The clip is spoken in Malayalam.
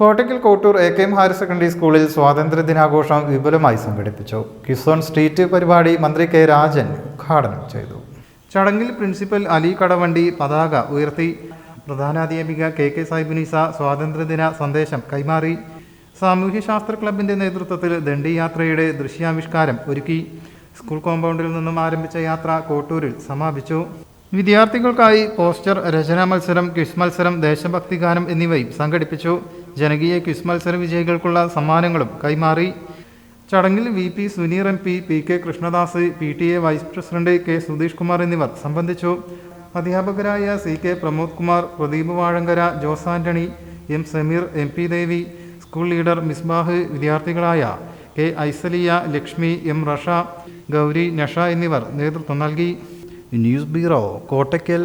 Kottakkal Kottur A K M higher secondary സ്കൂളിൽ സ്വാതന്ത്ര്യ ദിനാഘോഷം വിപുലമായി സംഘടിപ്പിച്ചു. കിസോൺ സ്ട്രീറ്റ് പരിപാടി മന്ത്രി കെ രാജൻ ഉദ്ഘാടനം ചെയ്തു. ചടങ്ങിൽ പ്രിൻസിപ്പൽ അലി കടവണ്ടി പതാക ഉയർത്തി. പ്രധാനാധ്യാപിക കെ കെ സാഹിബുനിസ സ്വാതന്ത്ര്യദിന സന്ദേശം കൈമാറി. സാമൂഹ്യശാസ്ത്ര ക്ലബിന്റെ നേതൃത്വത്തിൽ ദണ്ഡിയാത്രയുടെ ദൃശ്യാവിഷ്കാരം ഒരുക്കി. സ്കൂൾ കോമ്പൗണ്ടിൽ നിന്നും ആരംഭിച്ച യാത്ര കോട്ടൂരിൽ സമാപിച്ചു. വിദ്യാർത്ഥികൾക്കായി പോസ്റ്റർ രചനാ മത്സരം ക്വിസ് മത്സരം ദേശഭക്തി ഗാനം എന്നിവയും സംഘടിപ്പിച്ചു. ജനകീയ ക്വിസ് മത്സര വിജയികൾക്കുള്ള സമ്മാനങ്ങളും കൈമാറി. ചടങ്ങിൽ V P Suneer M P P K Krishnadas P T A vice president K Sudheesh Kumar എന്നിവർ സംബന്ധിച്ചു. അധ്യാപകരായ C K Pramod Kumar Pradeep Vazhankara Jose Antony M Sameer M P Devi school leader Misbah വിദ്യാർത്ഥികളായ K ഐസലിയ Lakshmi M Rasha Gauri Nasha എന്നിവർ നേതൃത്വം നൽകി. News bureau Kottakkal.